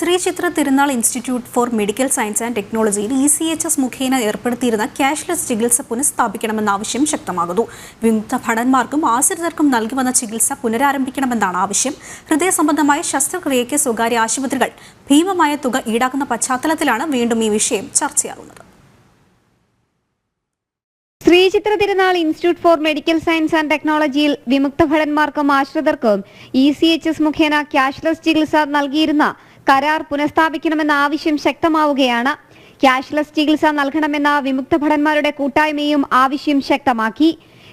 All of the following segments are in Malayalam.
Sree Chitra Tirunal institute for medical science and ടെക്നോളജിയിൽ ഇ സി എച്ച് എസ് മുഖേന ഏർപ്പെടുത്തിയിരുന്ന ക്യാഷ്ലെസ് ചികിത്സ പുനഃസ്ഥാപിക്കണമെന്ന ആവശ്യം ശക്തമാകുന്നു. വിമുക്ത ഭടന്മാർക്കും ആശ്രിതർക്കും നൽകി വന്ന ചികിത്സ പുനരാരംഭിക്കണമെന്നാണ് ആവശ്യം. ഹൃദയ സംബന്ധമായ ശസ്ത്രക്രിയയ്ക്ക് സ്വകാര്യ ആശുപത്രികൾ ഭീമമായ തുക ഈടാക്കുന്ന പശ്ചാത്തലത്തിലാണ് വീണ്ടും ഈ വിഷയം ചർച്ചയാകുന്നത്. Sree Chitra Tirunal institute for medical science and ടെക്നോളജിയിൽ വിമുക്ത ഭടന്മാർക്കും ആശ്രിതർക്കും ഇ സി എച്ച് എസ് മുഖേന ക്യാഷ്ലെസ് ചികിത്സ നൽകിയിരുന്ന കരാർ പുനഃസ്ഥാപിക്കണമെന്ന ആവശ്യം ശക്തമാവുകയാണ്. ക്യാഷ്ലെസ് ചികിത്സ നൽകണമെന്ന വിമുക്ത ഭടന്മാരുടെ കൂട്ടായ്മയും ആവശ്യം ശക്തമാക്കി.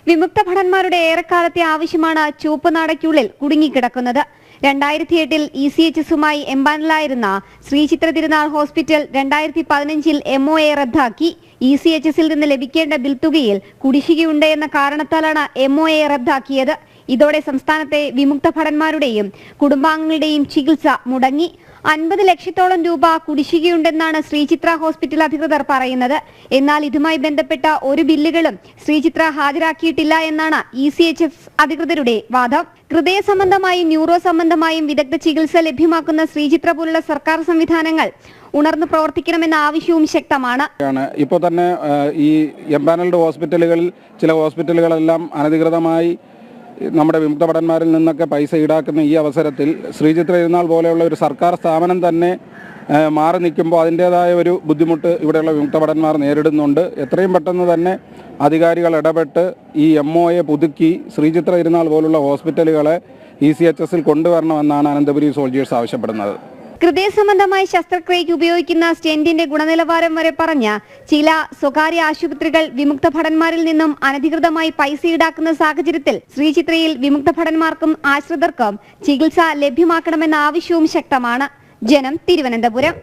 വിമുക്ത ഭടന്മാരുടെ ഏറെക്കാലത്തെ ആവശ്യമാണ് ചുവപ്പുനാടയ്ക്കുള്ളിൽ കുടുങ്ങിക്കിടക്കുന്നത്. രണ്ടായിരത്തി എട്ടിൽ ഇ സി എച്ച് എസുമായി എംബാനിലായിരുന്ന ശ്രീചിത്ര തിരുനാൾ ഹോസ്പിറ്റൽ രണ്ടായിരത്തി പതിനഞ്ചിൽ എം ഒ എ റദ്ദാക്കി. ഇ സി എച്ച് എസിൽ നിന്ന് ലഭിക്കേണ്ട ബിൽ തുകയിൽ കുടിശ്ശികയുണ്ട് എന്ന കാരണത്താലാണ് എം ഒ എ റദ്ദാക്കിയത്. ഇതോടെ സംസ്ഥാനത്തെ വിമുക്ത ഭടന്മാരുടെയും കുടുംബാംഗങ്ങളുടെയും ചികിത്സ മുടങ്ങി. അൻപത് ലക്ഷത്തോളം രൂപ കുടിശ്ശികയുണ്ടെന്നാണ് ശ്രീചിത്ര ഹോസ്പിറ്റൽ അധികൃതർ പറയുന്നത്. എന്നാൽ ഇതുമായി ബന്ധപ്പെട്ട ഒരു ബില്ലുകളും ശ്രീചിത്ര ഹാജരാക്കിയിട്ടില്ല എന്നാണ് ഇ സി എച്ച് എഫ് അധികൃതരുടെ വാദം. ഹൃദയ സംബന്ധമായും ന്യൂറോ സംബന്ധമായും വിദഗ്ധ ചികിത്സ ലഭ്യമാക്കുന്ന ശ്രീചിത്ര പോലുള്ള സർക്കാർ സംവിധാനങ്ങൾ ഉണർന്നു പ്രവർത്തിക്കണമെന്ന ആവശ്യവും ശക്തമാണ്. ഇപ്പോൾ തന്നെ ഈ എംപാനൽഡ് ഹോസ്പിറ്റലുകളിൽ ചില ഹോസ്പിറ്റലുകളെല്ലാം അനധികൃതമായി നമ്മുടെ വിമുക്ത ഭടന്മാരിൽ നിന്നൊക്കെ പൈസ ഈടാക്കുന്ന ഈ അവസരത്തിൽ ശ്രീചിത്ര ഇരുന്നാൾ പോലെയുള്ള ഒരു സർക്കാർ സ്ഥാപനം തന്നെ മാറി നിൽക്കുമ്പോൾ അതിന്റേതായ ഒരു ബുദ്ധിമുട്ട് ഇവിടെയുള്ള വിമുക്ത ഭടന്മാർ നേരിടുന്നുണ്ട്. എത്രയും പെട്ടെന്ന് തന്നെ അധികാരികൾ ഇടപെട്ട് ഈ എം ഒ എ പുതുക്കി ശ്രീചിത്ര ഇരുന്നാൾ പോലുള്ള ഹോസ്പിറ്റലുകളെ ഇ സി എച്ച് എസിൽ കൊണ്ടുവരണമെന്നാണ് അനന്തപുരി സോൾജിയേഴ്സ് ആവശ്യപ്പെടുന്നത്. ഹൃദയ സംബന്ധമായ ശസ്ത്രക്രിയയ്ക്ക് ഉപയോഗിക്കുന്ന സ്റ്റെന്റിന്റെ ഗുണനിലവാരം വരെ പറഞ്ഞ ചില സ്വകാര്യ ആശുപത്രികൾ വിമുക്ത ഭടന്മാരിൽ നിന്നും അനധികൃതമായി പൈസ ഈടാക്കുന്ന സാഹചര്യത്തിൽ ശ്രീചിത്രയിൽ വിമുക്ത ഭടന്മാർക്കും ആശ്രിതർക്കും ചികിത്സ ലഭ്യമാക്കണമെന്ന ആവശ്യവും ശക്തമാണ്. ജനം തിരുവനന്തപുരം.